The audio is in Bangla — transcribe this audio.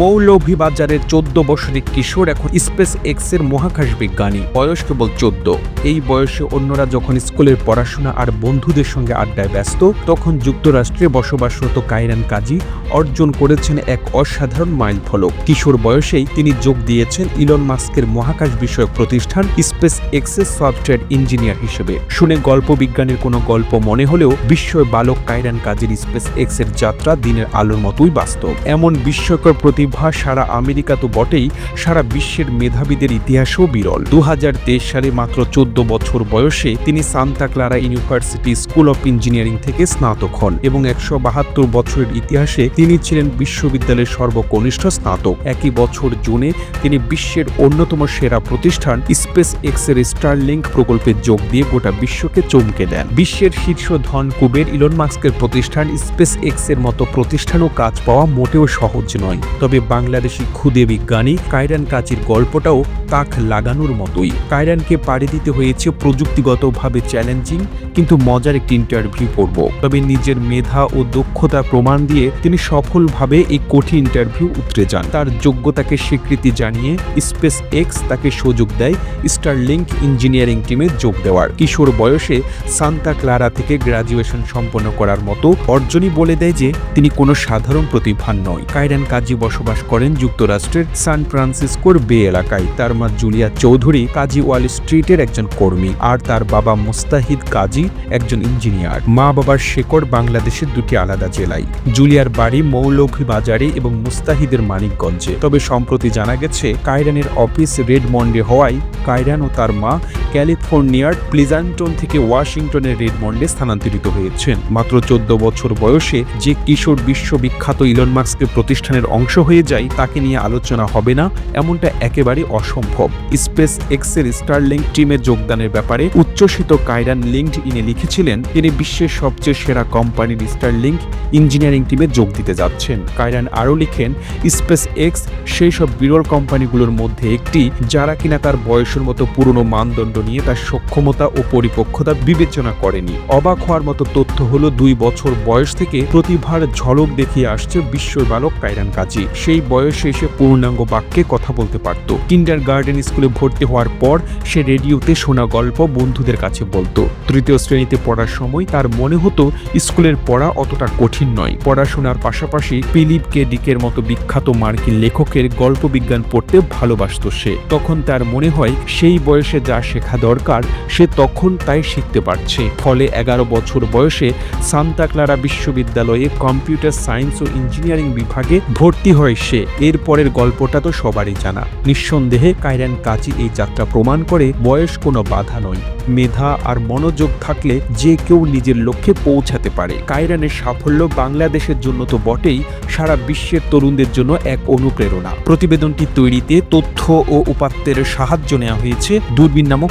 মৌলভীবাজারের চোদ্দ বছরের কিশোর এখন স্পেস এক্সের মহাকাশ বিজ্ঞানী। বয়স কেবল চোদ্দ। এই বয়সে অন্যরা যখন স্কুলের পড়াশোনা আর বন্ধুদের সঙ্গে আড্ডায় ব্যস্ত, তখন যুক্তরাষ্ট্রে বসবাসরত কাইরান কাজী অর্জন করেছেন এক অসাধারণ মাইল ফলক। কিশোর বয়সেই তিনি যোগ দিয়েছেন ইলন মাস্কের মহাকাশ বিষয়ক প্রতিষ্ঠান স্পেস এক্সেস সফটওয়্যার ইঞ্জিনিয়ার হিসেবে। শুনে গল্প বিজ্ঞানের কোনো গল্প মনে হলেও বিস্ময় বালক কাইরান কাজীর স্পেস এক্সের যাত্রা দিনের আলোর মতোই বাস্তব। এমন বিস্ময়কর প্রতিভা সারা আমেরিকা তো বটেই, সারা বিশ্বের মেধাবীদের ইতিহাসও বিরল। দু হাজার তেইশ সালে মাত্র চোদ্দ বছর বয়সে তিনি Santa Clara University School of Engineering থেকে স্নাতক হন এবং একশো বাহাত্তর বছরের ইতিহাসে তিনি ছিলেন বিশ্ববিদ্যালয়ের সর্বকনিষ্ঠ স্নাতক। একই বছর জুনে তিনি বিশ্বের অন্যতম সেরা প্রতিষ্ঠান স্পেস এক্সের স্টারলিংক প্রকল্পে যোগ দিয়ে গোটা বিশ্বকে চমকে দেন। বিশ্বের শীর্ষ ধন কুবের ইলন মাস্কের প্রতিষ্ঠান স্পেস এক্সের মতো প্রতিষ্ঠানও কাজ পাওয়া মোটেও সহজ নয়। তবে বাংলাদেশি ক্ষুদে বিজ্ঞানী কায়রান কাচির গল্পটাও তাক লাগানোর মতোই। কায়রানকে পাড়ি দিতে হয়েছে প্রযুক্তিগতভাবে চ্যালেঞ্জিং কিন্তু মজার একটি ইন্টারভিউ পড়ব তবে নিজের মেধা ও দক্ষতা প্রমাণ দিয়ে তিনি সফলভাবে এই কঠিন ইন্টারভিউ উতরে যান। তার যোগ্যতাকে স্বীকৃতি জানিয়ে স্পেস এক্স তাকে সুযোগ দেয় স্টারলিংক ইঞ্জিনিয়ারিং টিমে যোগ দেওয়ার। কিশোর বয়সে সান্তা ক্লারা থেকে গ্রাজুয়েশন সম্পন্ন করার মতো অর্জনই বলে দেয় যে তিনি কোনো সাধারণ প্রতিভা নয়। কাইরান কাজী বসবাস করেন যুক্তরাষ্ট্রের সান ফ্রান্সিসকোর বে এলাকায়। তার মা জুলিয়া চৌধুরী কাজী ওয়াল স্ট্রিটের একজন কর্মী আর তার বাবা মুস্তাহিদ কাজী একজন ইঞ্জিনিয়ার। মা বাবার শেকড় বাংলাদেশের দুটি আলাদা জেলায়। জুলিয়ার বাড়ি মৌলভীবাজারে এবং মুস্তাহিদের মানিকগঞ্জে। তবে সম্প্রতি জানা গেছে, কায়রানের অফিস রেডমন্ডে হওয়ায় কায়রান ও তার মা ক্যালিফোর্নিয়ার প্লিজান্টন থেকে ওয়াশিংটনের রেডমন্ডে স্থানান্তরিত হয়েছেন। মাত্র চোদ্দ বছর বয়সে যে কিশোর বিশ্ববিখ্যাত ইলন মাস্কের প্রতিষ্ঠানের অংশ হয়ে যায়, তাকে নিয়ে আলোচনা হবে না, এমনটা একেবারে অসম্ভব। স্পেস এক্সের স্টারলিংক টিমে যোগদানের ব্যাপারে উচ্চসিত কাইরান লিঙ্কড ইনে লিখেছিলেন, তিনি বিশ্বের সবচেয়ে সেরা কোম্পানির স্টারলিংক ইঞ্জিনিয়ারিং টিমে যোগ দিতে যাচ্ছেন। কাইরান আরও লিখেন, স্পেস এক্স সেই সব বিরল কোম্পানিগুলোর মধ্যে একটি, যারা কিনা তার বয়সের মতো পুরনো মানদণ্ড নিয়ে তার সক্ষমতা ও পরিপক্কতা বিবেচনা করেনি। অবাক হওয়ার মতো তথ্য হলো দুই বছর বয়স থেকে প্রতিভার ঝলক দেখিয়ে আসছে বিশ্বর বালক কাইরান কাজী। সেই বয়সে এসে পূর্ণাঙ্গ বাক্যে কথা বলতে পারত। কিন্ডার গার্ডেন স্কুলে ভর্তি হওয়ার পর সে রেডিওতে শোনা গল্প বন্ধুদের কাছে বলতো। তৃতীয় শ্রেণীতে পড়ার সময় তার মনে হতো স্কুলের পড়া অতটা কঠিন নয়। পড়াশোনার পাশাপাশি ফিলিপ কে ডিকের মতো বিখ্যাত মার্কিন লেখকের গল্প বিজ্ঞান পড়তে ভালোবাসত সে। তখন তার মনে হয় সেই বয়সে যা শেখা দরকার, সে তখন তাই শিখতে পারছে। ফলে এগারো বছর বয়সে সান্তা ক্লারা বিশ্ববিদ্যালয়ে কম্পিউটার সায়েন্স ও ইঞ্জিনিয়ারিং বিভাগে ভর্তি হয় সে। এর পরের গল্পটা তো সবারই জানা। নিঃসন্দেহে কাইরান কাজী এই যাত্রা প্রমাণ করে, বয়স কোনো বাধা নয়। মেধা আর মনোযোগ থাকলে যে কেউ নিজের লক্ষ্যে পৌঁছাতে পারে। কাইরানের সাফল্য বাংলাদেশের জন্য তো বটেই, সারা বিশ্বের তরুণদের জন্য এক অনুপ্রেরণা। প্রতিবেদনটি তৈরিতে তথ্য ও উপাত্তের সাহায্য নেওয়া হয়েছে দূরবীন নামক